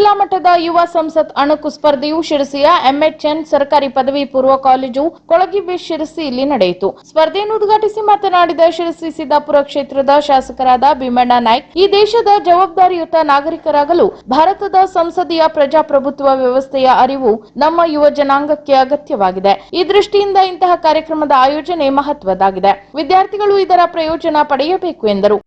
ಜಿಲ್ಲಾ ಮಟ್ಟದ ಯುವ ಸಂಸತ್ ಅಣಕು ಸ್ಪರ್ಧೆಯು ಶಿರಸಿಯ ಎಂಎಚ್ಎನ್ ಸರ್ಕಾರಿ ಪದವಿ ಪೂರ್ವ ಕಾಲೇಜು ಕೊಳಗಿಬೆ ಶಿರಸಿ ಇಲ್ಲಿ ನಡೆಯಿತು. ಸ್ಪರ್ಧೆಯನ್ನು ಉದ್ಘಾಟಿಸಿ ಮಾತನಾಡಿದ ಶಿರಸಿ ಸಿದ್ದಾಪುರ ಕ್ಷೇತ್ರದ ಶಾಸಕರಾದ ಭೀಮಣ್ಣ ನಾಯ್ಕ್, ಈ ದೇಶದ ಜವಾಬ್ದಾರಿಯುತ ನಾಗರಿಕರಾಗಲು ಭಾರತದ ಸಂಸದೀಯ ಪ್ರಜಾಪ್ರಭುತ್ವ ವ್ಯವಸ್ಥೆಯ ಅರಿವು ನಮ್ಮ ಯುವ ಜನಾಂಗಕ್ಕೆ ಅಗತ್ಯವಾಗಿದೆ. ಈ ದೃಷ್ಟಿಯಿಂದ ಇಂತಹ ಕಾರ್ಯಕ್ರಮದ ಆಯೋಜನೆ ಮಹತ್ವದಾಗಿದೆ ವಿದ್ಯಾರ್ಥಿಗಳು ಇದರ ಪ್ರಯೋಜನ ಪಡೆಯಬೇಕು ಎಂದರು.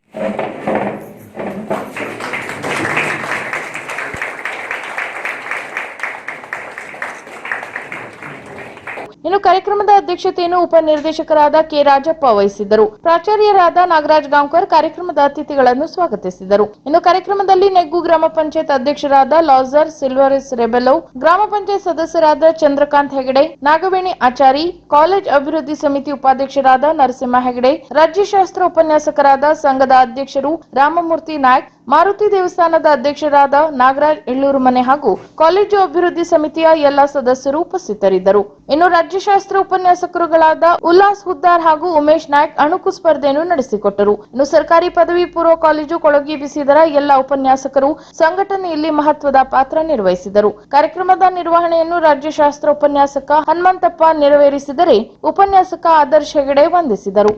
ಇನ್ನು ಕಾರ್ಯಕ್ರಮದ ಅಧ್ಯಕ್ಷತೆಯನ್ನು ಉಪನಿರ್ದೇಶಕರಾದ ಕೆ ರಾಜಪ್ಪ ವಹಿಸಿದ್ದರು. ಪ್ರಾಚಾರ್ಯರಾದ ನಾಗರಾಜ್ ಗಾಂವ್ಕರ್ ಕಾರ್ಯಕ್ರಮದ ಅತಿಥಿಗಳನ್ನು ಸ್ವಾಗತಿಸಿದರು. ಇನ್ನು ಕಾರ್ಯಕ್ರಮದಲ್ಲಿ ನೆಗ್ಗು ಗ್ರಾಮ ಪಂಚಾಯತ್ ಅಧ್ಯಕ್ಷರಾದ ಲಾಜರ್ ಸಿಲ್ವರಿಸ್ ರೆಬೆಲೋ ಗ್ರಾಮ ಪಂಚಾಯತ್ ಸದಸ್ಯರಾದ ಚಂದ್ರಕಾಂತ್ ಹೆಗಡೆ, ನಾಗವೇಣಿ ಆಚಾರಿ, ಕಾಲೇಜ್ ಅಭಿವೃದ್ಧಿ ಸಮಿತಿ ಉಪಾಧ್ಯಕ್ಷರಾದ ನರಸಿಂಹ ಹೆಗಡೆ, ರಾಜ್ಯಶಾಸ್ತ್ರ ಉಪನ್ಯಾಸಕರಾದ ಸಂಘದ ಅಧ್ಯಕ್ಷರು ರಾಮಮೂರ್ತಿ ನಾಯ್ಕ್ ಮಾರುತಿ ದೇವಸ್ಥಾನದ ಅಧ್ಯಕ್ಷರಾದ ನಾಗರಾಜ್ ಇಳ್ಳೂರು ಮನೆ ಹಾಗೂ ಕಾಲೇಜು ಅಭಿವೃದ್ಧಿ ಸಮಿತಿಯ ಎಲ್ಲ ಸದಸ್ಯರು ಉಪಸ್ಥಿತರಿದ್ದರು. ಇನ್ನು ರಾಜ್ಯಶಾಸ್ತ್ರ ಉಪನ್ಯಾಸಕರುಗಳಾದ ಉಲ್ಲಾಸ್ ಹುದ್ದಾರ್ ಹಾಗೂ ಉಮೇಶ್ ನಾಯ್ಕ್ ಅಣುಕು ಸ್ಪರ್ಧೆಯನ್ನು ನಡೆಸಿಕೊಟ್ಟರು. ಇನ್ನು ಸರ್ಕಾರಿ ಪದವಿ ಪೂರ್ವ ಕಾಲೇಜು ಕೊಳಗಿ ಬಿಸಿದರ ಎಲ್ಲ ಉಪನ್ಯಾಸಕರು ಸಂಘಟನೆಯಲ್ಲಿ ಮಹತ್ವದ ಪಾತ್ರ ನಿರ್ವಹಿಸಿದರು. ಕಾರ್ಯಕ್ರಮದ ನಿರ್ವಹಣೆಯನ್ನು ರಾಜ್ಯಶಾಸ್ತ್ರ ಉಪನ್ಯಾಸಕ ಹನುಮಂತಪ್ಪ ನೆರವೇರಿಸಿದರೆ ಉಪನ್ಯಾಸಕ ಆದರ್ಶ ಹೆಗಡೆ ವಂದಿಸಿದರು.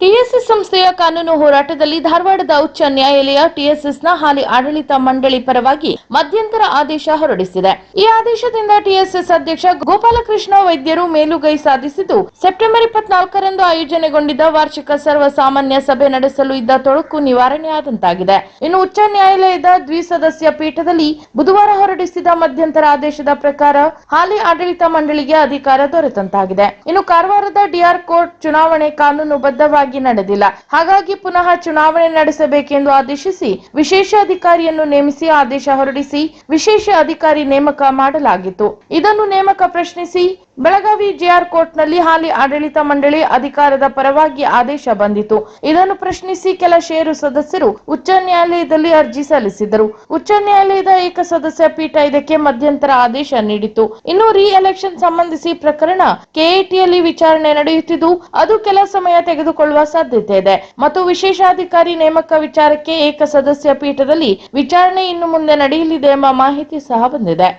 ಟಿಎಸ್ಎಸ್ ಸಂಸ್ಥೆಯ ಕಾನೂನು ಹೋರಾಟದಲ್ಲಿ ಧಾರವಾಡದ ಉಚ್ಚ ನ್ಯಾಯಾಲಯ ಟಿಎಸ್ಎಸ್ನ ಹಾಲಿ ಆಡಳಿತ ಮಂಡಳಿ ಪರವಾಗಿ ಮಧ್ಯಂತರ ಆದೇಶ ಹೊರಡಿಸಿದೆ. ಈ ಆದೇಶದಿಂದ ಟಿಎಸ್ಎಸ್ ಅಧ್ಯಕ್ಷ ಗೋಪಾಲಕೃಷ್ಣ ವೈದ್ಯರು ಮೇಲುಗೈ ಸಾಧಿಸಿದ್ದು, ಸೆಪ್ಟೆಂಬರ್ ಇಪ್ಪತ್ನಾಲ್ಕರಂದು ಆಯೋಜನೆಗೊಂಡಿದ್ದ ವಾರ್ಷಿಕ ಸರ್ವಸಾಮಾನ್ಯ ಸಭೆ ನಡೆಸಲು ಇದ್ದ ತೊಡಕು ನಿವಾರಣೆಯಾದಂತಾಗಿದೆ ಇನ್ನು ಉಚ್ಚ ನ್ಯಾಯಾಲಯದ ದ್ವಿಸದಸ್ಯ ಪೀಠದಲ್ಲಿ ಬುಧವಾರ ಹೊರಡಿಸಿದ ಮಧ್ಯಂತರ ಆದೇಶದ ಪ್ರಕಾರ ಹಾಲಿ ಆಡಳಿತ ಮಂಡಳಿಗೆ ಅಧಿಕಾರ ದೊರೆತಂತಾಗಿದೆ. ಇನ್ನು ಕಾರವಾರದ ಡಿಆರ್ ಕೋರ್ಟ್ ಚುನಾವಣೆ ಕಾನೂನುಬದ್ಧವಾಗಿ ನಡೆದಿಲ್ಲ. ಹಾಗಾಗಿ ಪುನಃ ಚುನಾವಣೆ ನಡೆಸಬೇಕೆಂದು ಆದೇಶಿಸಿ ವಿಶೇಷ ಅಧಿಕಾರಿಯನ್ನು ನೇಮಿಸಿ ಆದೇಶ ಹೊರಡಿಸಿ ವಿಶೇಷ ಅಧಿಕಾರಿ ನೇಮಕ ಮಾಡಲಾಗಿತ್ತು. ಇದನ್ನು ನೇಮಕ ಪ್ರಶ್ನಿಸಿ ಬೆಳಗಾವಿ ಜೆಆರ್ ಕೋರ್ಟ್ನಲ್ಲಿ ಹಾಲಿ ಆಡಳಿತ ಮಂಡಳಿ ಅಧಿಕಾರದ ಪರವಾಗಿ ಆದೇಶ ಬಂದಿತು ಇದನ್ನು ಪ್ರಶ್ನಿಸಿ ಕೆಲ ಷೇರು ಸದಸ್ಯರು ಉಚ್ಚ ನ್ಯಾಯಾಲಯದಲ್ಲಿ ಅರ್ಜಿ ಸಲ್ಲಿಸಿದರು ಉಚ್ಚ ನ್ಯಾಯಾಲಯದ ಏಕಸದಸ್ಯ ಪೀಠ ಇದಕ್ಕೆ ಮಧ್ಯಂತರ ಆದೇಶ ನೀಡಿತು ಇನ್ನು ರೀ ಎಲೆಕ್ಷನ್ ಸಂಬಂಧಿಸಿ ಪ್ರಕರಣ ಕೆಎಟಿಯಲ್ಲಿ ವಿಚಾರಣೆ ನಡೆಯುತ್ತಿದ್ದು, ಅದು ಕೆಲ ಸಮಯ ತೆಗೆದುಕೊಳ್ಳುವ ಸಾಧ್ಯತೆ ಇದೆ. ಮತ್ತು ವಿಶೇಷಾಧಿಕಾರಿ ನೇಮಕ ವಿಚಾರಕ್ಕೆ ಏಕ ಸದಸ್ಯ ಪೀಠದಲ್ಲಿ ವಿಚಾರಣೆ ಇನ್ನು ಮುಂದೆ ನಡೆಯಲಿದೆ ಎಂಬ ಮಾಹಿತಿ ಸಹ ಬಂದಿದೆ.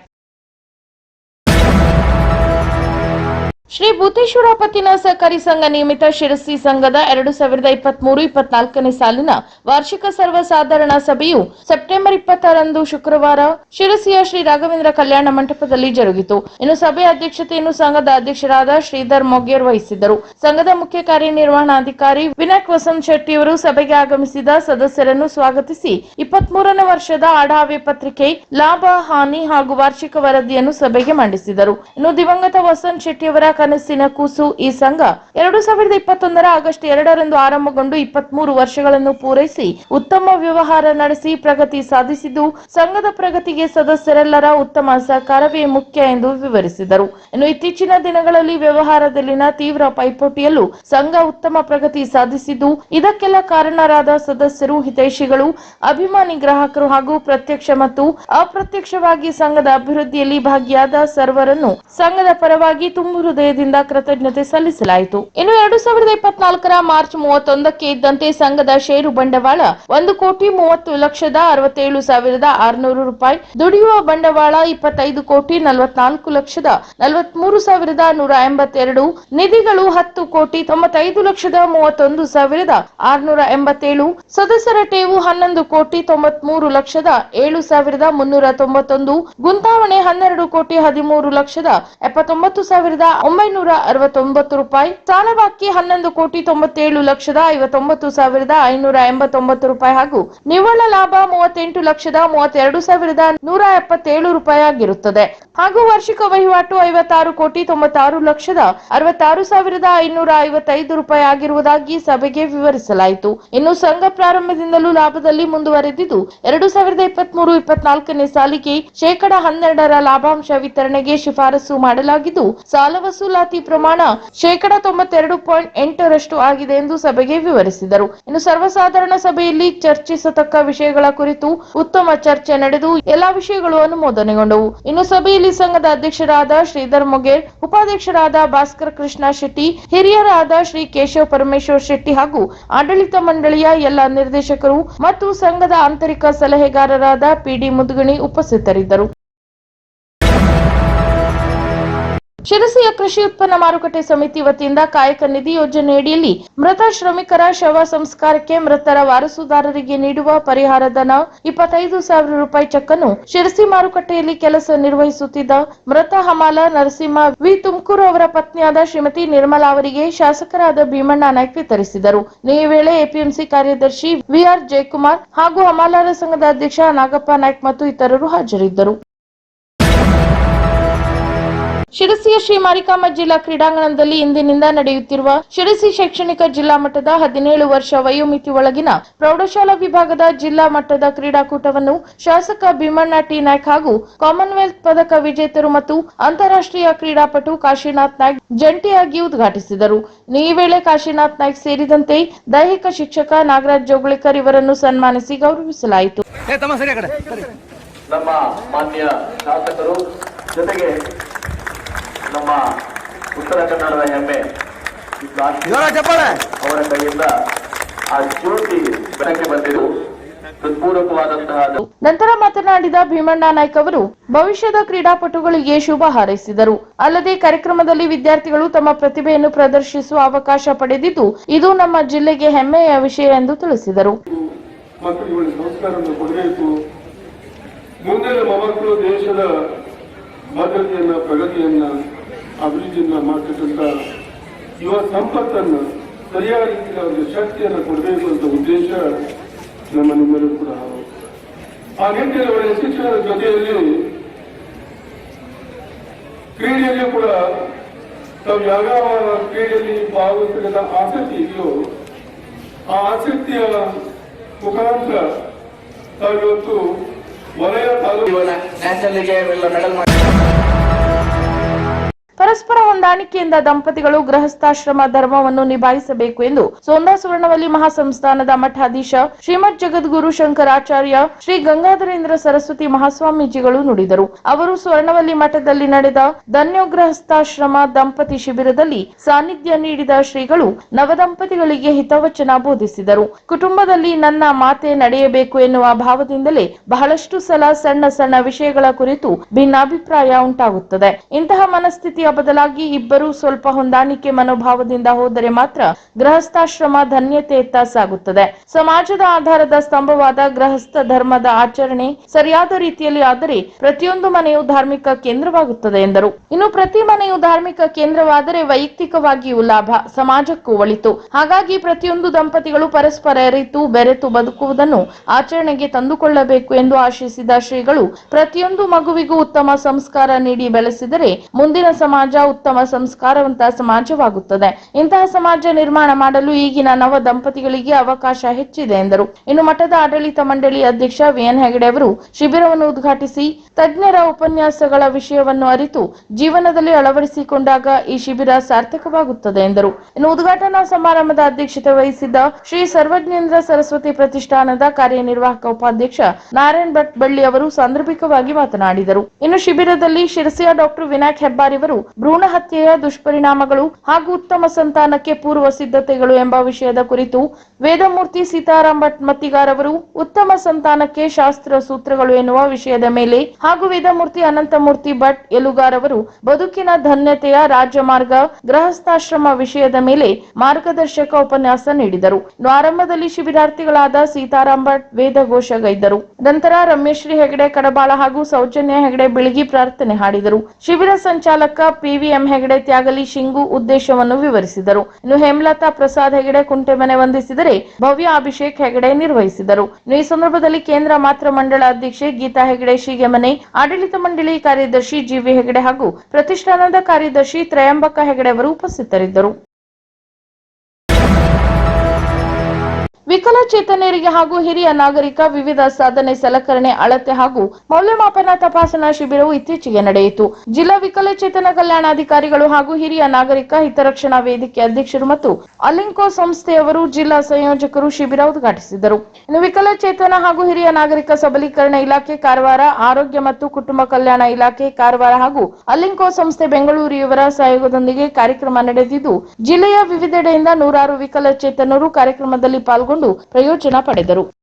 ಶ್ರೀ ಭೂತೇಶ್ವರ ಪತ್ತಿನ ಸಹಕಾರಿ ಸಂಘ ನಿಯಮಿತ ಶಿರಸಿ ಸಂಘದ ಎರಡು ಸಾವಿರದ ಇಪ್ಪತ್ಮೂರು, ಇಪ್ಪತ್ನಾಲ್ಕನೇ ಸಾಲಿನ ವಾರ್ಷಿಕ ಸರ್ವಸಾಧಾರಣ ಸಭೆಯು ಸೆಪ್ಟೆಂಬರ್ ಇಪ್ಪತ್ತರಂದು ಶುಕ್ರವಾರ ಶಿರಸಿಯ ಶ್ರೀ ರಾಘವೇಂದ್ರ ಕಲ್ಯಾಣ ಮಂಟಪದಲ್ಲಿ ಜರುಗಿತು. ಇನ್ನು ಸಭೆ ಅಧ್ಯಕ್ಷತೆಯನ್ನು ಸಂಘದ ಅಧ್ಯಕ್ಷರಾದ ಶ್ರೀಧರ್ ಮೊಗ್ಯರ್ ವಹಿಸಿದ್ದರು. ಸಂಘದ ಮುಖ್ಯ ಕಾರ್ಯನಿರ್ವಹಣಾಧಿಕಾರಿ ವಿನಾಯಕ್ ವಸಂತ್ ಶೆಟ್ಟಿಯವರು ಸಭೆಗೆ ಆಗಮಿಸಿದ ಸದಸ್ಯರನ್ನು ಸ್ವಾಗತಿಸಿ ಇಪ್ಪತ್ಮೂರನೇ ವರ್ಷದ ಆಡಾವೆ ಪತ್ರಿಕೆ ಲಾಭ, ಹಾನಿ ಹಾಗೂ ವಾರ್ಷಿಕ ವರದಿಯನ್ನು ಸಭೆಗೆ ಮಂಡಿಸಿದರು. ಇನ್ನು ದಿವಂಗತ ವಸಂತ್ ಶೆಟ್ಟಿ ಅವರ ಕನಸಿನ ಕೂಸು ಈ ಸಂಘ ಎರಡು ಸಾವಿರದ ಇಪ್ಪತ್ತೊಂದರ ಆಗಸ್ಟ್ ಎರಡರಂದು ಆರಂಭಗೊಂಡು ಇಪ್ಪತ್ಮೂರು ವರ್ಷಗಳನ್ನು ಪೂರೈಸಿ ಉತ್ತಮ ವ್ಯವಹಾರ ನಡೆಸಿ ಪ್ರಗತಿ ಸಾಧಿಸಿದ್ದು, ಸಂಘದ ಪ್ರಗತಿಗೆ ಸದಸ್ಯರೆಲ್ಲರ ಉತ್ತಮ ಸಹಕಾರವೇ ಮುಖ್ಯ ಎಂದು ವಿವರಿಸಿದರು. ಇನ್ನು ಇತ್ತೀಚಿನ ದಿನಗಳಲ್ಲಿ ವ್ಯವಹಾರದಲ್ಲಿನ ತೀವ್ರ ಪೈಪೋಟಿಯಲ್ಲೂ ಸಂಘ ಉತ್ತಮ ಪ್ರಗತಿ ಸಾಧಿಸಿದ್ದು, ಇದಕ್ಕೆಲ್ಲ ಕಾರಣರಾದ ಸದಸ್ಯರು, ಹಿತೈಷಿಗಳು, ಅಭಿಮಾನಿ ಗ್ರಾಹಕರು ಹಾಗೂ ಪ್ರತ್ಯಕ್ಷ ಮತ್ತು ಅಪ್ರತ್ಯಕ್ಷವಾಗಿ ಸಂಘದ ಅಭಿವೃದ್ಧಿಯಲ್ಲಿ ಭಾಗಿಯಾದ ಸರ್ವರನ್ನು ಸಂಘದ ಪರವಾಗಿ ತುಂಬು ಹೃದಯದಿಂದ ಕೃತಜ್ಞತೆ ಸಲ್ಲಿಸಲಾಯಿತು. ಇನ್ನು ಎರಡು ಸಾವಿರದ ಇಪ್ಪತ್ನಾಲ್ಕರ ಮಾರ್ಚ್ ಮೂವತ್ತೊಂದಕ್ಕೆ ಇದ್ದಂತೆ ಸಂಘದ ಷೇರು ಬಂಡವಾಳ ಒಂದು ಕೋಟಿ ಮೂವತ್ತು ಲಕ್ಷದ ಅರವತ್ತೇಳು ಸಾವಿರದ ಆರುನೂರು ರೂಪಾಯಿ, ದುಡಿಯುವ ಬಂಡವಾಳ ಇಪ್ಪತ್ತೈದು ಕೋಟಿ ನಲವತ್ನಾಲ್ಕು ಲಕ್ಷದ ನಲವತ್ಮೂರು ಸಾವಿರದ ನೂರ ಎಂಬತ್ತೆರಡು, ನಿಧಿಗಳು ಹತ್ತು ಕೋಟಿ ತೊಂಬತ್ತೈದು ಲಕ್ಷದ ಮೂವತ್ತೊಂದು ಸಾವಿರದ ಆರುನೂರ ಎಂಬತ್ತೇಳು, ಸದಸ್ಯರ ಠೇವು ಹನ್ನೊಂದು ಕೋಟಿ ತೊಂಬತ್ಮೂರು ಲಕ್ಷದ ಏಳು ಸಾವಿರದ ಮುನ್ನೂರ ತೊಂಬತ್ತೊಂದು, ಗುಂತಾವಣೆ ಹನ್ನೆರಡು ಕೋಟಿ ಹದಿಮೂರು ಲಕ್ಷದ ಎಪ್ಪತ್ತೊಂಬತ್ತು ಸಾವಿರದ ಒಂಬೈನೂರ ಅರವತ್ತೊಂಬತ್ತು ರೂಪಾಯಿ. ಸಾಲ ಬಾಕಿ ಹನ್ನೊಂದು ಕೋಟಿ ತೊಂಬತ್ತೇಳು ಲಕ್ಷದ ಐವತ್ತೊಂಬತ್ತು ಸಾವಿರದ ಐನೂರ ಎಂಬತ್ತೊಂಬತ್ತು ರೂಪಾಯಿ ಹಾಗೂ ನಿವ್ವಳ ಲಾಭ ಮೂವತ್ತೆಂಟು ಲಕ್ಷದ ಮೂವತ್ತೆರಡು ಸಾವಿರದ ನೂರ ಎಪ್ಪತ್ತೇಳು ರೂಪಾಯಿ ಆಗಿರುತ್ತದೆ. ಹಾಗೂ ವಾರ್ಷಿಕ ವಹಿವಾಟು ಐವತ್ತಾರು ಕೋಟಿ ತೊಂಬತ್ತಾರು ಲಕ್ಷದ ಅರವತ್ತಾರು ಸಾವಿರದ ಐನೂರ ಐವತ್ತೈದು ರೂಪಾಯಿ ಆಗಿರುವುದಾಗಿ ಸಭೆಗೆ ವಿವರಿಸಲಾಯಿತು. ಇನ್ನು ಸಂಘ ಪ್ರಾರಂಭದಿಂದಲೂ ಲಾಭದಲ್ಲಿ ಮುಂದುವರೆದಿದ್ದು, ಎರಡು ಸಾವಿರದ ಇಪ್ಪತ್ಮೂರು ಇಪ್ಪತ್ನಾಲ್ಕನೇ ಸಾಲಿಗೆ ಶೇಕಡ ಹನ್ನೆರಡರ ಲಾಭಾಂಶ ವಿತರಣೆಗೆ ಶಿಫಾರಸು ಮಾಡಲಾಗಿದ್ದು ಸಾಲ ವಸೂಲಿ ದಾಖಲಾತಿ ಪ್ರಮಾಣ ಶೇಕಡ ತೊಂಬತ್ತೆರಡು ಪಾಯಿಂಟ್ ಎಂಟರಷ್ಟು ಆಗಿದೆ ಎಂದು ಸಭೆಗೆ ವಿವರಿಸಿದರು. ಇನ್ನು ಸರ್ವಸಾಧಾರಣ ಸಭೆಯಲ್ಲಿ ಚರ್ಚಿಸತಕ್ಕ ವಿಷಯಗಳ ಕುರಿತು ಉತ್ತಮ ಚರ್ಚೆ ನಡೆದು ಎಲ್ಲಾ ವಿಷಯಗಳು ಅನುಮೋದನೆಗೊಂಡವು. ಇನ್ನು ಸಭೆಯಲ್ಲಿ ಸಂಘದ ಅಧ್ಯಕ್ಷರಾದ ಶ್ರೀಧರ್ ಮೊಗೇರ್, ಉಪಾಧ್ಯಕ್ಷರಾದ ಭಾಸ್ಕರ್ ಕೃಷ್ಣ ಶೆಟ್ಟಿ, ಹಿರಿಯರಾದ ಶ್ರೀ ಕೇಶವ್ ಪರಮೇಶ್ವರ್ ಶೆಟ್ಟಿ ಹಾಗೂ ಆಡಳಿತ ಮಂಡಳಿಯ ಎಲ್ಲ ನಿರ್ದೇಶಕರು ಮತ್ತು ಸಂಘದ ಆಂತರಿಕ ಸಲಹೆಗಾರರಾದ ಪಿಡಿ ಮುದುಗಣಿ ಉಪಸ್ಥಿತರಿದ್ದರು. ಶಿರಸಿಯ ಕೃಷಿ ಉತ್ಪನ್ನ ಮಾರುಕಟ್ಟೆ ಸಮಿತಿ ವತಿಯಿಂದ ಕಾಯಕ ನಿಧಿ ಯೋಜನೆಯಡಿಯಲ್ಲಿ ಮೃತ ಶ್ರಮಿಕರ ಶವ ಸಂಸ್ಕಾರಕ್ಕೆ ಮೃತರ ವಾರಸುದಾರರಿಗೆ ನೀಡುವ ಪರಿಹಾರಧನ ಇಪ್ಪತ್ತೈದು ಸಾವಿರ ರೂಪಾಯಿ ಚೆಕ್ಕನ್ನು ಶಿರಸಿ ಮಾರುಕಟ್ಟೆಯಲ್ಲಿ ಕೆಲಸ ನಿರ್ವಹಿಸುತ್ತಿದ್ದ ಮೃತ ಹಮಾಲ ನರಸಿಂಹ ವಿ. ತುಮಕೂರು ಅವರ ಪತ್ನಿಯಾದ ಶ್ರೀಮತಿ ನಿರ್ಮಲಾ ಅವರಿಗೆ ಶಾಸಕರಾದ ಭೀಮಣ್ಣ ನಾಯ್ಕ ವಿತರಿಸಿದರು. ಈ ವೇಳೆ ಎಪಿಎಂಸಿ ಕಾರ್ಯದರ್ಶಿ ವಿಆರ್ ಜಯಕುಮಾರ್ ಹಾಗೂ ಹಮಾಲರ ಸಂಘದ ಅಧ್ಯಕ್ಷ ನಾಗಪ್ಪ ನಾಯ್ಕ್ ಮತ್ತು ಇತರರು ಹಾಜರಿದ್ದರು. ಶಿರಸಿಯ ಶ್ರೀ ಮಾರಿಕಾಮ ಜಿಲ್ಲಾ ಕ್ರೀಡಾಂಗಣದಲ್ಲಿ ಇಂದಿನಿಂದ ನಡೆಯುತ್ತಿರುವ ಶಿರಸಿ ಶೈಕ್ಷಣಿಕ ಜಿಲ್ಲಾ ಮಟ್ಟದ ಹದಿನೇಳು ವರ್ಷ ವಯೋಮಿತಿ ಒಳಗಿನ ಪ್ರೌಢಶಾಲಾ ವಿಭಾಗದ ಜಿಲ್ಲಾ ಮಟ್ಟದ ಕ್ರೀಡಾಕೂಟವನ್ನು ಶಾಸಕ ಭೀಮಣ್ಣ ಟಿ. ನಾಯ್ಕ್ ಹಾಗೂ ಕಾಮನ್ವೆಲ್ತ್ ಪದಕ ವಿಜೇತರು ಮತ್ತು ಅಂತಾರಾಷ್ಟ್ರೀಯ ಕ್ರೀಡಾಪಟು ಕಾಶಿನಾಥ್ ನಾಯ್ಕ್ ಜಂಟಿಯಾಗಿ ಉದ್ಘಾಟಿಸಿದರು. ಈ ವೇಳೆ ಕಾಶಿನಾಥ್ ನಾಯ್ಕ್ ಸೇರಿದಂತೆ ದೈಹಿಕ ಶಿಕ್ಷಕ ನಾಗರಾಜ್ ಜೋಗಳಿಕರ್ ಇವರನ್ನು ಸನ್ಮಾನಿಸಿ ಗೌರವಿಸಲಾಯಿತು. ನಮ್ಮ ಮಾನ್ಯ ಶಾಸಕರು ಜೊತೆಗೆ ನಮ್ಮ ಉತ್ತರ ಕನ್ನಡದ ಹೆಮ್ಮೆ ಅವರ ಕೈಯಿಂದ ಆ ಜ್ಯೋತಿ ಬೆಳಕ್ಕೆ ಬಂದಿರು ನಂತರ ಮಾತನಾಡಿದ ಭೀಮಣ್ಣ ನಾಯ್ಕ ಅವರು ಭವಿಷ್ಯದ ಕ್ರೀಡಾಪಟುಗಳಿಗೆ ಶುಭ ಹಾರೈಸಿದರು. ಅಲ್ಲದೆ ಕಾರ್ಯಕ್ರಮದಲ್ಲಿ ವಿದ್ಯಾರ್ಥಿಗಳು ತಮ್ಮ ಪ್ರತಿಭೆಯನ್ನು ಪ್ರದರ್ಶಿಸುವ ಅವಕಾಶ ಪಡೆದಿದ್ದು ಇದು ನಮ್ಮ ಜಿಲ್ಲೆಗೆ ಹೆಮ್ಮೆಯ ವಿಷಯ ಎಂದು ತಿಳಿಸಿದರು. ಮುಂದಿನ ದೇಶದ ಭದ್ರತೆಯನ್ನ ಪ್ರಗತಿಯನ್ನ ಅಭಿವೃದ್ಧಿಯನ್ನ ಮಾಡ್ತಕ್ಕಂಥ ಯುವ ಸಂಪತ್ತನ್ನು ಸರಿಯಾದ ರೀತಿಯ ಒಂದು ಶಕ್ತಿಯನ್ನು ಕೊಡಬೇಕು ಅಂತ ಉದ್ದೇಶ ನಮ್ಮ ನಿಮ್ಮೆಲ್ಲರೂ ಕೂಡ. ಆ ನಿಟ್ಟಿನಲ್ಲಿ ಶಿಕ್ಷಣದ ಜೊತೆಯಲ್ಲಿ ಕ್ರೀಡೆಯಲ್ಲಿ ಕೂಡ ತಾವು ಯಾವ್ಯಾವ ಕ್ರೀಡೆಯಲ್ಲಿ ಭಾಗವಹಿಸಿದ ಆಸಕ್ತಿ ಇದೆಯೋ ಆ ಆಸಕ್ತಿಯ ಮುಖಾಂತರ ತಾವಿವತ್ತು ವಲಯ ತಾಲೂಕು ನ್ಯಾಷನಲ್ಗೆ ಮೆಡಲ್ ಮಾಡಿ ಪರಸ್ಪರ ಹೊಂದಾಣಿಕೆಯಿಂದ ದಂಪತಿಗಳು ಗೃಹಸ್ಥಾಶ್ರಮ ಧರ್ಮವನ್ನು ನಿಭಾಯಿಸಬೇಕು ಎಂದು ಸೋಂದಾ ಸುವರ್ಣವಲ್ಲಿ ಮಹಾಸಂಸ್ಥಾನದ ಮಠಾಧೀಶ ಶ್ರೀಮದ್ ಜಗದ್ಗುರು ಶಂಕರಾಚಾರ್ಯ ಶ್ರೀ ಗಂಗಾಧರೇಂದ್ರ ಸರಸ್ವತಿ ಮಹಾಸ್ವಾಮೀಜಿಗಳು ನುಡಿದರು. ಅವರು ಸ್ವರ್ಣವಲ್ಲಿ ಮಠದಲ್ಲಿ ನಡೆದ ಧನ್ಯೋಗೃಹಸ್ಥಾಶ್ರಮ ದಂಪತಿ ಶಿಬಿರದಲ್ಲಿ ಸಾನ್ನಿಧ್ಯ ನೀಡಿದ ಶ್ರೀಗಳು ನವದಂಪತಿಗಳಿಗೆ ಹಿತವಚನ ಬೋಧಿಸಿದರು. ಕುಟುಂಬದಲ್ಲಿ ನನ್ನ ಮಾತೆ ನಡೆಯಬೇಕು ಎನ್ನುವ ಭಾವದಿಂದಲೇ ಬಹಳಷ್ಟು ಸಲ ಸಣ್ಣ ಸಣ್ಣ ವಿಷಯಗಳ ಕುರಿತು ಭಿನ್ನಾಭಿಪ್ರಾಯ ಉಂಟಾಗುತ್ತದೆ. ಇಂತಹ ಮನಸ್ಥಿತಿಯ ಬದಲಾಗಿ ಇಬ್ಬರು ಸ್ವಲ್ಪ ಹೊಂದಾಣಿಕೆ ಮನೋಭಾವದಿಂದ ಹೋದರೆ ಮಾತ್ರ ಗೃಹಸ್ಥಾಶ್ರಮ ಧನ್ಯತೆಯತ್ತ ಸಾಗುತ್ತದೆ ಸಮಾಜದ ಆಧಾರದ ಸ್ತಂಭವಾದ ಗೃಹಸ್ಥ ಧರ್ಮದ ಆಚರಣೆ ಸರಿಯಾದ ರೀತಿಯಲ್ಲಿ ಆದರೆ ಪ್ರತಿಯೊಂದು ಮನೆಯು ಧಾರ್ಮಿಕ ಕೇಂದ್ರವಾಗುತ್ತದೆ ಎಂದರು. ಇನ್ನು ಪ್ರತಿ ಮನೆಯು ಧಾರ್ಮಿಕ ಕೇಂದ್ರವಾದರೆ ವೈಯಕ್ತಿಕವಾಗಿಯೂ ಲಾಭ, ಸಮಾಜಕ್ಕೂ ಒಳಿತು. ಹಾಗಾಗಿ ಪ್ರತಿಯೊಂದು ದಂಪತಿಗಳು ಪರಸ್ಪರ ಅರಿತು, ಬೆರೆತು ಬದುಕುವುದನ್ನು ಆಚರಣೆಗೆ ತಂದುಕೊಳ್ಳಬೇಕು ಎಂದು ಆಶಿಸಿದ ಶ್ರೀಗಳು ಪ್ರತಿಯೊಂದು ಮಗುವಿಗೂ ಉತ್ತಮ ಸಂಸ್ಕಾರ ನೀಡಿ ಬೆಳೆಸಿದರೆ ಮುಂದಿನ ಸಮಾಜ ಉತ್ತಮ ಸಂಸ್ಕಾರವಂತ ಸಮಾಜವಾಗುತ್ತದೆ. ಇಂತಹ ಸಮಾಜ ನಿರ್ಮಾಣ ಮಾಡಲು ಈಗಿನ ನವ ದಂಪತಿಗಳಿಗೆ ಅವಕಾಶ ಹೆಚ್ಚಿದೆ ಎಂದರು. ಇನ್ನು ಮಠದ ಆಡಳಿತ ಮಂಡಳಿ ಅಧ್ಯಕ್ಷ ವಿಎನ್ ಹೆಗಡೆ ಅವರು ಶಿಬಿರವನ್ನು ಉದ್ಘಾಟಿಸಿ ತಜ್ಞರ ಉಪನ್ಯಾಸಗಳ ವಿಷಯವನ್ನು ಅರಿತು ಜೀವನದಲ್ಲಿ ಅಳವಡಿಸಿಕೊಂಡಾಗ ಈ ಶಿಬಿರ ಸಾರ್ಥಕವಾಗುತ್ತದೆ ಎಂದರು. ಇನ್ನು ಉದ್ಘಾಟನಾ ಸಮಾರಂಭದ ಅಧ್ಯಕ್ಷತೆ ವಹಿಸಿದ್ದ ಶ್ರೀ ಸರ್ವಜ್ಞೇಂದ್ರ ಸರಸ್ವತಿ ಪ್ರತಿಷ್ಠಾನದ ಕಾರ್ಯನಿರ್ವಾಹಕ ಉಪಾಧ್ಯಕ್ಷ ನಾರಾಯಣ್ ಭಟ್ ಬಳ್ಳಿ ಅವರು ಸಾಂದರ್ಭಿಕವಾಗಿ ಮಾತನಾಡಿದರು. ಇನ್ನು ಶಿಬಿರದಲ್ಲಿ ಶಿರಸಿಯ ಡಾಕ್ಟರ್ ವಿನಾಯಕ್ ಹೆಬ್ಬಾರಿವರು ಭ್ರೂಣ ಹತ್ಯೆಯ ದುಷ್ಪರಿಣಾಮಗಳು ಹಾಗೂ ಉತ್ತಮ ಸಂತಾನಕ್ಕೆ ಪೂರ್ವ ಸಿದ್ಧತೆಗಳು ಎಂಬ ವಿಷಯದ ಕುರಿತು ವೇದಮೂರ್ತಿ ಸೀತಾರಾಮ್ ಭಟ್ ಮತ್ತಿಗಾರ್ ಅವರು ಉತ್ತಮ ಸಂತಾನಕ್ಕೆ ಶಾಸ್ತ್ರ ಸೂತ್ರಗಳು ಎನ್ನುವ ವಿಷಯದ ಮೇಲೆ ಹಾಗೂ ವೇದಮೂರ್ತಿ ಅನಂತಮೂರ್ತಿ ಭಟ್ ಎಲುಗಾರ್ ಅವರು ಬದುಕಿನ ಧನ್ಯತೆಯ ರಾಜಮಾರ್ಗ ಗೃಹಸ್ಥಾಶ್ರಮ ವಿಷಯದ ಮೇಲೆ ಮಾರ್ಗದರ್ಶಕ ಉಪನ್ಯಾಸ ನೀಡಿದರು. ಆರಂಭದಲ್ಲಿ ಶಿಬಿರಾರ್ಥಿಗಳಾದ ಸೀತಾರಾಮ್ ಭಟ್ ವೇದಘೋಷಗೈದರು ನಂತರ ರಮೇಶ್ರೀ ಹೆಗಡೆ, ಕಡಬಾಳ ಹಾಗೂ ಸೌಜನ್ಯ ಹೆಗಡೆ ಬಿಳಿಗಿ ಪ್ರಾರ್ಥನೆ ಹಾಡಿದರು. ಶಿಬಿರ ಸಂಚಾಲಕ ಪಿವಿಎಂ ಹೆಗಡೆ ತ್ಯಾಗಲಿ ಶಿಂಗು ಉದ್ದೇಶವನ್ನು ವಿವರಿಸಿದರು. ಇನ್ನು ಹೇಮಲತಾ ಪ್ರಸಾದ್ ಹೆಗಡೆ ಕುಂಟೆಮನೆ ವಂದಿಸಿದರೆ ಭವ್ಯ ಅಭಿಷೇಕ್ ಹೆಗಡೆ ನಿರ್ವಹಿಸಿದರು. ಈ ಸಂದರ್ಭದಲ್ಲಿ ಕೇಂದ್ರ ಮಾತೃ ಮಂಡಳ ಅಧ್ಯಕ್ಷೆ ಗೀತಾ ಹೆಗಡೆ ಶಿಗೆಮನೆ ಆಡಳಿತ ಮಂಡಳಿ ಕಾರ್ಯದರ್ಶಿ ಜಿವಿ ಹೆಗಡೆ ಹಾಗೂ ಪ್ರತಿಷ್ಠಾನದ ಕಾರ್ಯದರ್ಶಿ ತ್ರಯಂಬಕ ಹೆಗಡೆ ಅವರು ಉಪಸ್ಥಿತರಿದ್ದರು. ವಿಕಲಚೇತನರಿಗೆ ಹಾಗೂ ಹಿರಿಯ ನಾಗರಿಕ ವಿವಿಧ ಸಾಧನೆ ಸಲಕರಣೆ ಅಳತೆ ಹಾಗೂ ಮೌಲ್ಯಮಾಪನ ತಪಾಸಣಾ ಶಿಬಿರವು ಇತ್ತೀಚೆಗೆ ನಡೆಯಿತು. ಜಿಲ್ಲಾ ವಿಕಲಚೇತನ ಕಲ್ಯಾಣಾಧಿಕಾರಿಗಳು ಹಾಗೂ ಹಿರಿಯ ನಾಗರಿಕ ಹಿತರಕ್ಷಣಾ ವೇದಿಕೆ ಅಧ್ಯಕ್ಷರು ಮತ್ತು ಅಲಿಂಕೋ ಸಂಸ್ಥೆಯವರು ಜಿಲ್ಲಾ ಸಂಯೋಜಕರು ಶಿಬಿರ ಉದ್ಘಾಟಿಸಿದರು. ಇನ್ನು ವಿಕಲಚೇತನ ಹಾಗೂ ಹಿರಿಯ ನಾಗರಿಕ ಸಬಲೀಕರಣ ಇಲಾಖೆ ಕಾರವಾರ, ಆರೋಗ್ಯ ಮತ್ತು ಕುಟುಂಬ ಕಲ್ಯಾಣ ಇಲಾಖೆ ಕಾರವಾರ ಹಾಗೂ ಅಲಿಂಕೋ ಸಂಸ್ಥೆ ಬೆಂಗಳೂರು ಇವರ ಸಹಯೋಗದೊಂದಿಗೆ ಕಾರ್ಯಕ್ರಮ ನಡೆದಿದ್ದು, ಜಿಲ್ಲೆಯ ವಿವಿಧೆಡೆಯಿಂದ ನೂರಾರು ವಿಕಲಚೇತನರು ಕಾರ್ಯಕ್ರಮದಲ್ಲಿ ಪಾಲ್ಗೊಂಡು ಪ್ರಯೋಜನ ಪಡೆದರು.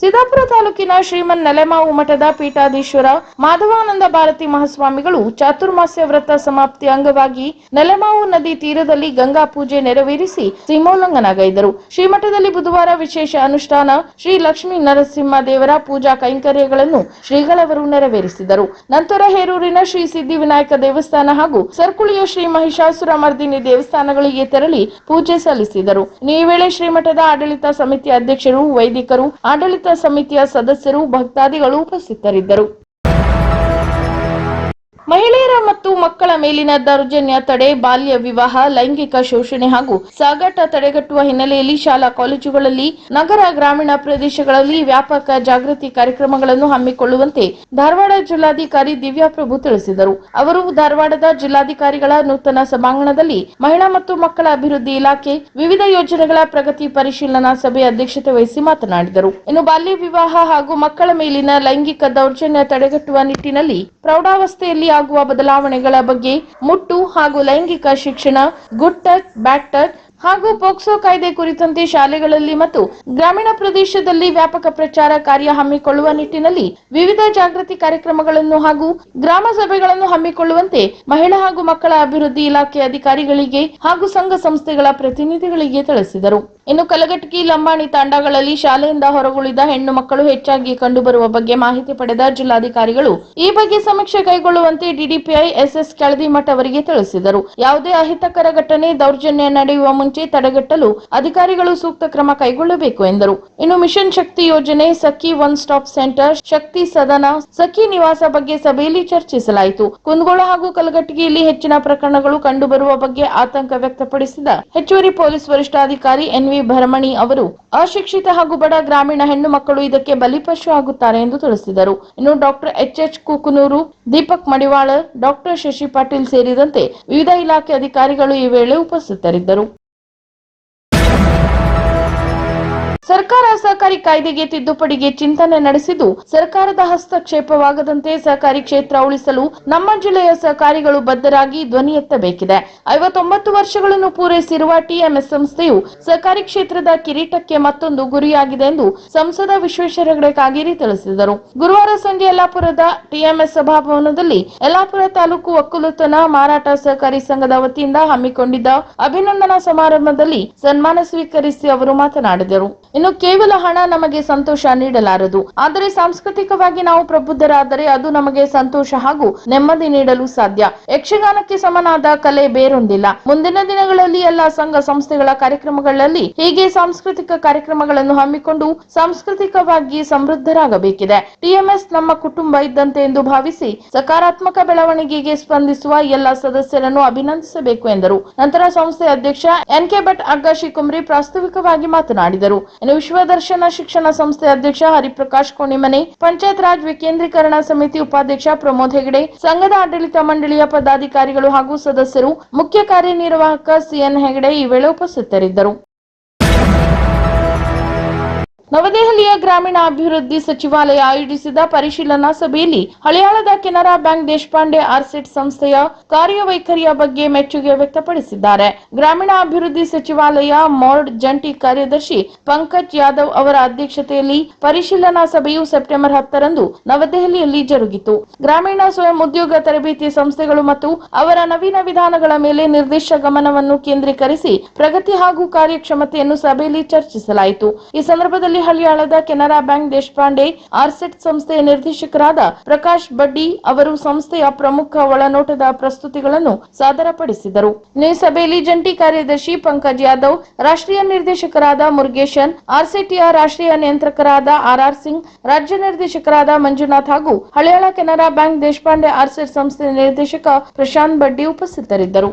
ಸಿದ್ದಾಪುರ ತಾಲೂಕಿನ ಶ್ರೀಮನ್ ನೆಲೆಮಾವು ಮಠದ ಪೀಠಾಧೀಶ್ವರ ಮಾಧವಾನಂದ ಭಾರತಿ ಮಹಾಸ್ವಾಮಿಗಳು ಚಾತುರ್ಮಾಸ್ಯ ವ್ರತ ಸಮಾಪ್ತಿ ಅಂಗವಾಗಿ ನೆಲೆಮಾವು ನದಿ ತೀರದಲ್ಲಿ ಗಂಗಾ ಪೂಜೆ ನೆರವೇರಿಸಿ ಸೀಮೋಲ್ಲಂಘನಗೈದರು ಶ್ರೀಮಠದಲ್ಲಿ ಬುಧವಾರ ವಿಶೇಷ ಅನುಷ್ಠಾನ ಶ್ರೀ ಲಕ್ಷ್ಮೀ ನರಸಿಂಹ ದೇವರ ಪೂಜಾ ಕೈಂಕರ್ಯಗಳನ್ನು ಶ್ರೀಗಳವರು ನೆರವೇರಿಸಿದರು. ನಂತರ ಹೇರೂರಿನ ಶ್ರೀ ಸಿದ್ಧಿವಿನಾಯಕ ದೇವಸ್ಥಾನ ಹಾಗೂ ಸರ್ಕುಳಿಯ ಶ್ರೀ ಮಹಿಷಾಸುರ ಮರ್ದಿನಿ ದೇವಸ್ಥಾನಗಳಿಗೆ ತೆರಳಿ ಪೂಜೆ ಸಲ್ಲಿಸಿದರು. ಈ ವೇಳೆ ಶ್ರೀಮಠದ ಆಡಳಿತ ಸಮಿತಿ ಅಧ್ಯಕ್ಷರು, ವೈದಿಕರು, ಆಡಳಿತ ಸಮಿತಿಯ ಸದಸ್ಯರು ಭಕ್ತಾದಿಗಳು ಉಪಸ್ಥಿತರಿದ್ದರು. ಮಹಿಳೆಯರ ಮತ್ತು ಮಕ್ಕಳ ಮೇಲಿನ ದೌರ್ಜನ್ಯ ತಡೆ, ಬಾಲ್ಯ ವಿವಾಹ, ಲೈಂಗಿಕ ಶೋಷಣೆ ಹಾಗೂ ಸಾಗಾಟ ತಡೆಗಟ್ಟುವ ಹಿನ್ನೆಲೆಯಲ್ಲಿ ಶಾಲಾ ಕಾಲೇಜುಗಳಲ್ಲಿ, ನಗರ ಗ್ರಾಮೀಣ ಪ್ರದೇಶಗಳಲ್ಲಿ ವ್ಯಾಪಕ ಜಾಗೃತಿ ಕಾರ್ಯಕ್ರಮಗಳನ್ನು ಹಮ್ಮಿಕೊಳ್ಳುವಂತೆ ಧಾರವಾಡ ಜಿಲ್ಲಾಧಿಕಾರಿ ದಿವ್ಯಾ ಪ್ರಭು ತಿಳಿಸಿದರು. ಅವರು ಧಾರವಾಡದ ಜಿಲ್ಲಾಧಿಕಾರಿಗಳ ನೂತನ ಸಭಾಂಗಣದಲ್ಲಿ ಮಹಿಳಾ ಮತ್ತು ಮಕ್ಕಳ ಅಭಿವೃದ್ಧಿ ಇಲಾಖೆ, ವಿವಿಧ ಯೋಜನೆಗಳ ಪ್ರಗತಿ ಪರಿಶೀಲನಾ ಸಭೆ ಅಧ್ಯಕ್ಷತೆ ವಹಿಸಿ ಮಾತನಾಡಿದರು. ಇನ್ನು ಬಾಲ್ಯ ವಿವಾಹ ಹಾಗೂ ಮಕ್ಕಳ ಮೇಲಿನ ಲೈಂಗಿಕ ದೌರ್ಜನ್ಯ ತಡೆಗಟ್ಟುವ ನಿಟ್ಟಿನಲ್ಲಿ ಪ್ರೌಢಾವಸ್ಥೆಯಲ್ಲಿ ಆಗುವ ಬದಲಾವಣೆಗಳ ಬಗ್ಗೆ ಮುಟ್ಟು ಹಾಗೂ ಲೈಂಗಿಕ ಶಿಕ್ಷಣ ಗುಡ್ ಟಚ್ ಬ್ಯಾಡ್ ಟಚ್ ಹಾಗೂ ಪೋಕ್ಸೋ ಕಾಯ್ದೆ ಕುರಿತಂತೆ ಶಾಲೆಗಳಲ್ಲಿ ಮತ್ತು ಗ್ರಾಮೀಣ ಪ್ರದೇಶದಲ್ಲಿ ವ್ಯಾಪಕ ಪ್ರಚಾರ ಕಾರ್ಯ ಹಮ್ಮಿಕೊಳ್ಳುವ ನಿಟ್ಟಿನಲ್ಲಿ ವಿವಿಧ ಜಾಗೃತಿ ಕಾರ್ಯಕ್ರಮಗಳನ್ನು ಹಾಗೂ ಗ್ರಾಮ ಸಭೆಗಳನ್ನು ಹಮ್ಮಿಕೊಳ್ಳುವಂತೆ ಮಹಿಳಾ ಹಾಗೂ ಮಕ್ಕಳ ಅಭಿವೃದ್ಧಿ ಇಲಾಖೆ ಅಧಿಕಾರಿಗಳಿಗೆ ಹಾಗೂ ಸಂಘ ಸಂಸ್ಥೆಗಳ ಪ್ರತಿನಿಧಿಗಳಿಗೆ ತಿಳಿಸಿದರು. ಇನ್ನು ಕಲಘಟಕಿ, ಲಂಬಾಣಿ ತಾಂಡಗಳಲ್ಲಿ ಶಾಲೆಯಿಂದ ಹೊರಗುಳಿದ ಹೆಣ್ಣು ಮಕ್ಕಳು ಹೆಚ್ಚಾಗಿ ಕಂಡುಬರುವ ಬಗ್ಗೆ ಮಾಹಿತಿ ಪಡೆದ ಜಿಲ್ಲಾಧಿಕಾರಿಗಳು ಈ ಬಗ್ಗೆ ಸಮೀಕ್ಷೆ ಕೈಗೊಳ್ಳುವಂತೆ ಡಿಡಿಪಿಐ ಎಸ್ಎಸ್ ಕೆಳದಿಮಠ್ ಅವರಿಗೆ ತಿಳಿಸಿದರು. ಯಾವುದೇ ಅಹಿತಕರ ಘಟನೆ, ದೌರ್ಜನ್ಯ ನಡೆಯುವ ಮುಂಚೆ ತಡೆಗಟ್ಟಲು ಅಧಿಕಾರಿಗಳು ಸೂಕ್ತ ಕ್ರಮ ಕೈಗೊಳ್ಳಬೇಕು ಎಂದರು. ಇನ್ನು ಮಿಷನ್ ಶಕ್ತಿ ಯೋಜನೆ Sakhi one stop centre Shakti Sadana Sakhi Niwas ಬಗ್ಗೆ ಸಭೆಯಲ್ಲಿ ಚರ್ಚಿಸಲಾಯಿತು. ಕುಂದಗೋಳ ಹಾಗೂ ಕಲಘಟಗಿಯಲ್ಲಿ ಹೆಚ್ಚಿನ ಪ್ರಕರಣಗಳು ಕಂಡುಬರುವ ಬಗ್ಗೆ ಆತಂಕ ವ್ಯಕ್ತಪಡಿಸಿದ ಹೆಚ್ಚುವರಿ ಪೊಲೀಸ್ ವರಿಷ್ಠಾಧಿಕಾರಿ ಎನ್ವಿ ಭರಮಣಿ ಅವರು, ಅಶಿಕ್ಷಿತ ಹಾಗೂ ಬಡ ಗ್ರಾಮೀಣ ಹೆಣ್ಣು ಮಕ್ಕಳು ಇದಕ್ಕೆ ಬಲಿಪಶು ಆಗುತ್ತಾರೆ ಎಂದು ತಿಳಿಸಿದರು. ಇನ್ನು doctor H H Kukanur, Deepak Madiwal, doctor Shashi Patil ಸೇರಿದಂತೆ ವಿವಿಧ ಇಲಾಖೆ ಅಧಿಕಾರಿಗಳು ಈ ವೇಳೆ ಉಪಸ್ಥಿತರಿದ್ದರು. ಸರ್ಕಾರ ಸಹಕಾರಿ ಕಾಯ್ದೆಗೆ ತಿದ್ದುಪಡಿಗೆ ಚಿಂತನೆ ನಡೆಸಿದ್ದು ಸರ್ಕಾರದ ಹಸ್ತಕ್ಷೇಪವಾಗದಂತೆ ಸಹಕಾರಿ ಕ್ಷೇತ್ರ ಉಳಿಸಲು ನಮ್ಮ ಜಿಲ್ಲೆಯ ಸಹಕಾರಿಗಳು ಬದ್ಧರಾಗಿ ಧ್ವನಿ ಎತ್ತಬೇಕಿದೆ. ಐವತ್ತೊಂಬತ್ತು ವರ್ಷಗಳನ್ನು ಪೂರೈಸಿರುವ ಟಿಎಂಎಸ್ ಸಂಸ್ಥೆಯು ಸಹಕಾರಿ ಕ್ಷೇತ್ರದ ಕಿರೀಟಕ್ಕೆ ಮತ್ತೊಂದು ಗುರಿಯಾಗಿದೆ ಎಂದು ಸಂಸದ ವಿಶ್ವೇಶ್ವರ ಹೆಗಡೆ ಕಾಗೇರಿ ತಿಳಿಸಿದರು. ಗುರುವಾರ ಸಂಜೆ ಯಲ್ಲಾಪುರದ ಟಿಎಂಎಸ್ ಸಭಾಭವನದಲ್ಲಿ ಯಲ್ಲಾಪುರ ತಾಲೂಕು ಒಕ್ಕಲುತನ ಮಾರಾಟ ಸಹಕಾರಿ ಸಂಘದ ವತಿಯಿಂದ ಹಮ್ಮಿಕೊಂಡಿದ್ದ ಅಭಿನಂದನಾ ಸಮಾರಂಭದಲ್ಲಿ ಸನ್ಮಾನ ಸ್ವೀಕರಿಸಿ ಅವರು ಮಾತನಾಡಿದರು. ಇನ್ನು ಕೇವಲ ಹಣ ನಮಗೆ ಸಂತೋಷ ನೀಡಲಾರದು. ಆದರೆ ಸಾಂಸ್ಕೃತಿಕವಾಗಿ ನಾವು ಪ್ರಬುದ್ಧರಾದರೆ ಅದು ನಮಗೆ ಸಂತೋಷ ಹಾಗೂ ನೆಮ್ಮದಿ ನೀಡಲು ಸಾಧ್ಯ. ಯಕ್ಷಗಾನಕ್ಕೆ ಸಮನಾದ ಕಲೆ ಬೇರೊಂದಿಲ್ಲ. ಮುಂದಿನ ದಿನಗಳಲ್ಲಿ ಎಲ್ಲ ಸಂಘ ಸಂಸ್ಥೆಗಳ ಕಾರ್ಯಕ್ರಮಗಳಲ್ಲಿ ಹೀಗೆ ಸಾಂಸ್ಕೃತಿಕ ಕಾರ್ಯಕ್ರಮಗಳನ್ನು ಹಮ್ಮಿಕೊಂಡು ಸಾಂಸ್ಕೃತಿಕವಾಗಿ ಸಮೃದ್ಧರಾಗಬೇಕಿದೆ. ಟಿಎಂಎಸ್ ನಮ್ಮ ಕುಟುಂಬ ಇದ್ದಂತೆ ಎಂದು ಭಾವಿಸಿ ಸಕಾರಾತ್ಮಕ ಬೆಳವಣಿಗೆಗೆ ಸ್ಪಂದಿಸುವ ಎಲ್ಲ ಸದಸ್ಯರನ್ನು ಅಭಿನಂದಿಸಬೇಕು ಎಂದರು. ನಂತರ ಸಂಸ್ಥೆ ಅಧ್ಯಕ್ಷ ಎನ್ ಕೆ ಭಟ್ ಅಗ್ಗಾಶಿ ಕುಮ್ರಿ ಪ್ರಾಸ್ತಾವಿಕವಾಗಿ ಮಾತನಾಡಿದರು. ವಿಶ್ವದರ್ಶನ ಶಿಕ್ಷಣ ಸಂಸ್ಥೆ ಅಧ್ಯಕ್ಷ ಹರಿಪ್ರಕಾಶ್ ಕೋಣಿಮನೆ ಪಂಚಾಯತ್ ರಾಜ್ ವಿಕೇಂದ್ರೀಕರಣ ಸಮಿತಿ ಉಪಾಧ್ಯಕ್ಷ ಪ್ರಮೋದ್ ಹೆಗಡೆ ಸಂಘದ ಆಡಳಿತ ಮಂಡಳಿಯ ಪದಾಧಿಕಾರಿಗಳು ಹಾಗೂ ಸದಸ್ಯರು ಮುಖ್ಯ ಕಾರ್ಯನಿರ್ವಾಹಕ ಸಿಎನ್ ಹೆಗಡೆ ಈ ವೇಳೆ ಉಪಸ್ಥಿತರಿದ್ದರು ನವದೆಹಲಿಯ ಗ್ರಾಮೀಣ ಅಭಿವೃದ್ಧಿ ಸಚಿವಾಲಯ ಆಯೋಜಿಸಿದ ಪರಿಶೀಲನಾ ಸಭೆಯಲ್ಲಿ ಹಳಿಯಾಳದ ಕೆನರಾ ಬ್ಯಾಂಕ್ ದೇಶಪಾಂಡೆ ಆರ್ಸೆಟ್ ಸಂಸ್ಥೆಯ ಕಾರ್ಯವೈಖರಿಯ ಬಗ್ಗೆ ಮೆಚ್ಚುಗೆ ವ್ಯಕ್ತಪಡಿಸಿದ್ದಾರೆ. ಗ್ರಾಮೀಣ ಅಭಿವೃದ್ಧಿ ಸಚಿವಾಲಯ ಮೋರ್ಡ್ ಜಂಟಿ ಕಾರ್ಯದರ್ಶಿ ಪಂಕಜ್ ಯಾದವ್ ಅವರ ಅಧ್ಯಕ್ಷತೆಯಲ್ಲಿ ಪರಿಶೀಲನಾ ಸಭೆಯು ಸೆಪ್ಟೆಂಬರ್ ಹತ್ತರಂದು ನವದೆಹಲಿಯಲ್ಲಿ ಜರುಗಿತು. ಗ್ರಾಮೀಣ ಸ್ವಯಂ ಉದ್ಯೋಗ ತರಬೇತಿ ಸಂಸ್ಥೆಗಳು ಮತ್ತು ಅವರ ನವೀನ ವಿಧಾನಗಳ ಮೇಲೆ ನಿರ್ದಿಷ್ಟ ಗಮನವನ್ನು ಕೇಂದ್ರೀಕರಿಸಿ ಪ್ರಗತಿ ಹಾಗೂ ಕಾರ್ಯಕ್ಷಮತೆಯನ್ನು ಸಭೆಯಲ್ಲಿ ಚರ್ಚಿಸಲಾಯಿತು. ಈ ಸಂದರ್ಭದಲ್ಲಿ ಹಳಿಯಾಳದ ಕೆನರಾ ಬ್ಯಾಂಕ್ ದೇಶಪಾಂಡೆ, ಆರ್ಸೆಟ್ ಸಂಸ್ಥೆಯ ನಿರ್ದೇಶಕರಾದ ಪ್ರಕಾಶ್ ಬಡ್ಡಿ ಅವರು ಸಂಸ್ಥೆಯ ಪ್ರಮುಖ ಒಳನೋಟದ ಪ್ರಸ್ತುತಿಗಳನ್ನು ಸಾದರಪಡಿಸಿದರು. ಸಭೆಯಲ್ಲಿ ಜಂಟಿ ಕಾರ್ಯದರ್ಶಿ ಪಂಕಜ್ ಯಾದವ್, ರಾಷ್ಟ್ರೀಯ ನಿರ್ದೇಶಕರಾದ ಮುರುಗೇಶನ್, ಆರ್ಸಿಟಿಯ ರಾಷ್ಟ್ರೀಯ ನಿಯಂತ್ರಕರಾದ ಆರ್ಆರ್ ಸಿಂಗ್, ರಾಜ್ಯ ನಿರ್ದೇಶಕರಾದ ಮಂಜುನಾಥ್ ಹಾಗೂ ಹಳಿಯಾಳ ಕೆನರಾ ಬ್ಯಾಂಕ್ ದೇಶಪಾಂಡೆ, ಆರ್ಸೆಟ್ ಸಂಸ್ಥೆಯ ನಿರ್ದೇಶಕ ಪ್ರಶಾಂತ್ ಬಡ್ಡಿ ಉಪಸ್ಥಿತರಿದ್ದರು.